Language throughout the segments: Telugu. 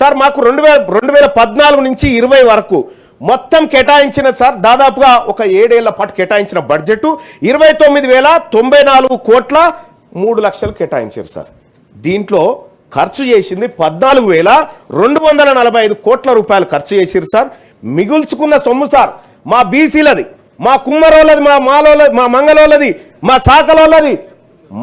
సార్ మాకు రెండు వేల రెండు వేల పద్నాలుగు నుంచి ఇరవై వరకు మొత్తం కేటాయించిన సార్ దాదాపుగా ఒక ఏడేళ్ళ పాటు కేటాయించిన బడ్జెట్ ఇరవై తొమ్మిది వేల తొంభై నాలుగు కోట్ల మూడు లక్షలు కేటాయించారు సార్. దీంట్లో ఖర్చు చేసింది పద్నాలుగు వేల రెండు వందల నలభై ఐదు కోట్ల రూపాయలు ఖర్చు చేసిరు సార్. మిగుల్చుకున్న సొమ్ము సార్ మా బీసీలది మా కుమ్మరోళ్ళది మా మాలోళ్ళది మా మంగళోళ్ళది మా శాఖలోళ్ళది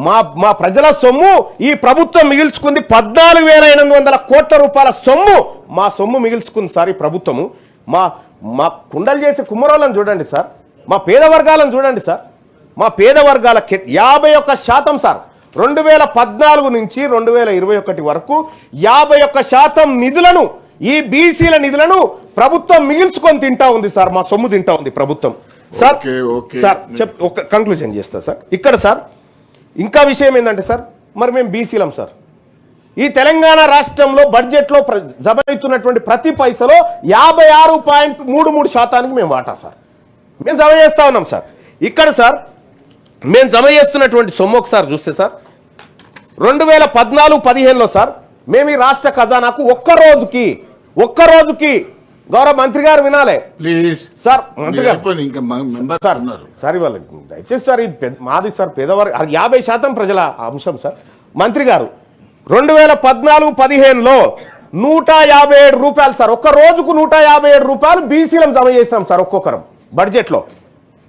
మా మా ప్రజల సొమ్ము ఈ ప్రభుత్వం మిగిల్చుకుంది పద్నాలుగు వేల ఎనిమిది వందల కోట్ల రూపాయల సొమ్ము మా సొమ్ము మిగిల్చుకుంది సార్ ఈ ప్రభుత్వము. మా మా కుండలు చేసే కుమ్మరోళ్ళని చూడండి సార్. మా పేద వర్గాలను చూడండి సార్. మా పేద వర్గాల యాభై ఒక్క శాతం సార్. రెండు వేల పద్నాలుగు నుంచి రెండు వేల ఇరవై ఒకటి వరకు యాభై ఒక్క శాతం నిధులను ఈ బీసీల నిధులను ప్రభుత్వం మిగిల్చుకొని తింటా ఉంది సార్. మా సొమ్ము తింటా ఉంది ప్రభుత్వం. సార్. సార్ చెప్ ఒక కంక్లూజన్ చేస్తా సార్. ఇక్కడ సార్ ఇంకా విషయం ఏంటంటే సార్ మరి మేము బీసీలం సార్. ఈ తెలంగాణ రాష్ట్రంలో బడ్జెట్లో ప్ర- జమ ప్రతి పైసలో యాభై ఆరు పాయింట్ మూడు మూడు శాతానికి మేము వాటా సార్. మేము జమ చేస్తా ఉన్నాం సార్. ఇక్కడ సార్ మేము జమ చేస్తున్నటువంటి సొమ్ము ఒకసారి చూస్తే సార్ రెండు వేల పద్నాలుగు పదిహేనులో సార్ మేము ఈ రాష్ట్ర ఖజానాకు ఒక్క రోజుకి ఒక్క రోజుకి గౌరవ మంత్రి గారు వినాలే. ప్లీజ్. సార్ మంత్రి గారు. ఇంకా సార్ సార్ ఇవాళ దయచేసి సార్ ఇది మాది సార్ పేదవారి యాభై శాతం ప్రజల అంశం సార్. మంత్రి గారు రెండు వేల పద్నాలుగు పదిహేనులో నూట యాభై ఏడు రూపాయలు సార్. ఒక్క రోజుకు నూట యాభై ఏడు రూపాయలు బీసీలం జమ చేసినాం సార్ ఒక్కొక్కరం బడ్జెట్లో.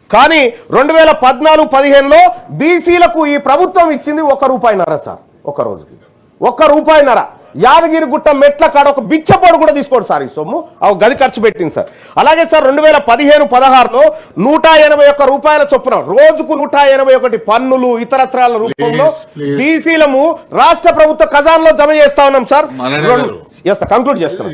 కానీ రెండు వేల పద్నాలుగు పదిహేనులో బీసీలకు ఈ ప్రభుత్వం ఇచ్చింది ఒక రూపాయిన్నర సార్ ఒక రోజుకి. ఒక్క రూపాయిన్నర. యాదగిరి గుట్ట మెట్ల కాడ ఒక బిచ్చపోడు కూడా తీసుకోడు సార్ ఈ సొమ్ము. ఆ గది ఖర్చు పెట్టింది సార్. అలాగే సార్ రెండు వేల పదిహేను పదహారులో నూట ఎనభై ఒక్క రూపాయల చొప్పున రోజుకు నూట ఎనభై ఒకటి పన్నులు ఇతరత్రాల రూపంలో. బీసీలము రాష్ట్ర ప్రభుత్వ ఖజాన్లో జమ చేస్తా ఉన్నాం సార్. కంక్లూడ్ చేస్తాం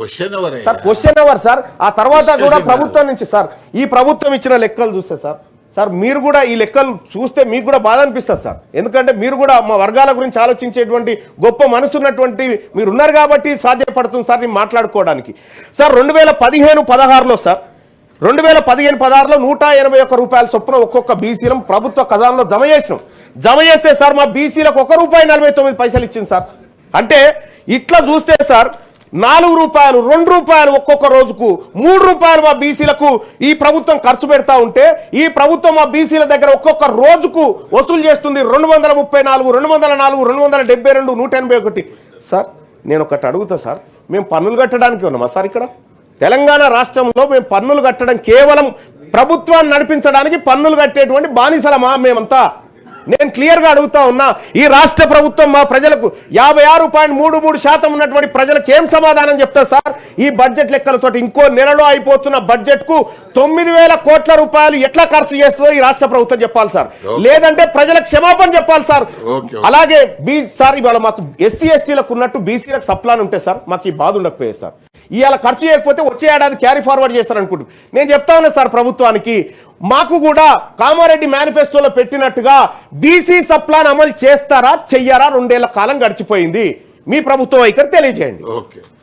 క్వశ్చన్ ఎవరే? సార్ క్వశ్చన్ ఎవరు సార్? ఆ తర్వాత కూడా. ప్రభుత్వం నుంచి సార్ ఈ ప్రభుత్వం ఇచ్చిన లెక్కలు చూస్తే సార్. సార్ మీరు కూడా ఈ లెక్కలు చూస్తే మీకు కూడా బాధ అనిపిస్తుంది సార్. ఎందుకంటే మీరు కూడా మా వర్గాల గురించి ఆలోచించేటువంటి గొప్ప మనసు ఉన్నటువంటి మీరు ఉన్నారు కాబట్టి సాధ్యపడుతుంది సార్ నేను మాట్లాడుకోవడానికి. సార్ రెండు వేల పదిహేను పదహారులో సార్ రెండు వేల పదిహేను పదహారులో నూట ఎనభై ఒక్క రూపాయల చొప్పున ఒక్కొక్క బీసీలం ప్రభుత్వ ఖజాన్లో జమ చేసినాం. జమ చేస్తే సార్ మా బీసీలకు ఒక రూపాయి నలభై తొమ్మిది పైసలు ఇచ్చింది సార్. అంటే ఇట్లా చూస్తే సార్ నాలుగు రూపాయలు రెండు రూపాయలు ఒక్కొక్క రోజుకు మూడు రూపాయలు మా బీసీలకు ఈ ప్రభుత్వం ఖర్చు పెడతా ఉంటే ఈ ప్రభుత్వం మా బీసీల దగ్గర ఒక్కొక్క రోజుకు వసూలు చేస్తుంది రెండు వందల ముప్పై నాలుగు రెండు వందల నాలుగు రెండు వందల డెబ్బై రెండు నూట ఎనభై ఒకటి. సార్ నేను ఒకటి అడుగుతా సార్ మేము పన్నులు కట్టడానికి ఉన్నామా సార్ ఇక్కడ? తెలంగాణ రాష్ట్రంలో మేము పన్నులు కట్టడం కేవలం ప్రభుత్వాన్ని నడిపించడానికి పన్నులు కట్టేటువంటి బానిసలమా మేమంతా? నేను క్లియర్గా అడుగుతా ఉన్నా ఈ రాష్ట్ర ప్రభుత్వం మా ప్రజలకు యాభై ఆరు పాయింట్ మూడు మూడు శాతం ఉన్నటువంటి ప్రజలకు ఏం సమాధానం చెప్తారు సార్? ఈ బడ్జెట్ లెక్కలతో ఇంకో నెలలో అయిపోతున్న బడ్జెట్కు తొమ్మిది వేల కోట్ల రూపాయలు ఎట్లా ఖర్చు చేస్తుందో ఈ రాష్ట్ర ప్రభుత్వం చెప్పాలి సార్. లేదంటే ప్రజలకు క్షమాపణ చెప్పాలి సార్. అలాగే బీ సార్ ఇవాళ మాకు ఎస్సీ ఎస్టీలకు ఉన్నట్టు బీసీలకు సప్లాన్ ఉంటే సార్ మాకు ఈ బాధ ఉండకపోయేది సార్. ఇవాళ ఖర్చు చేయకపోతే వచ్చే ఏడాది క్యారీ ఫార్వర్డ్ చేస్తారనుకుంటున్నాను నేను చెప్తా ఉన్నా సార్ ప్రభుత్వానికి మాకు కూడా కామారెడ్డి మేనిఫెస్టోలో పెట్టినట్టుగా బీసీ సప్లాన్ అమలు చేస్తారా చెయ్యారా రెండేళ్ళ కాలం గడిచిపోయింది. మీ ప్రభుత్వం వైఖరి తెలియజేయండి. ఓకే.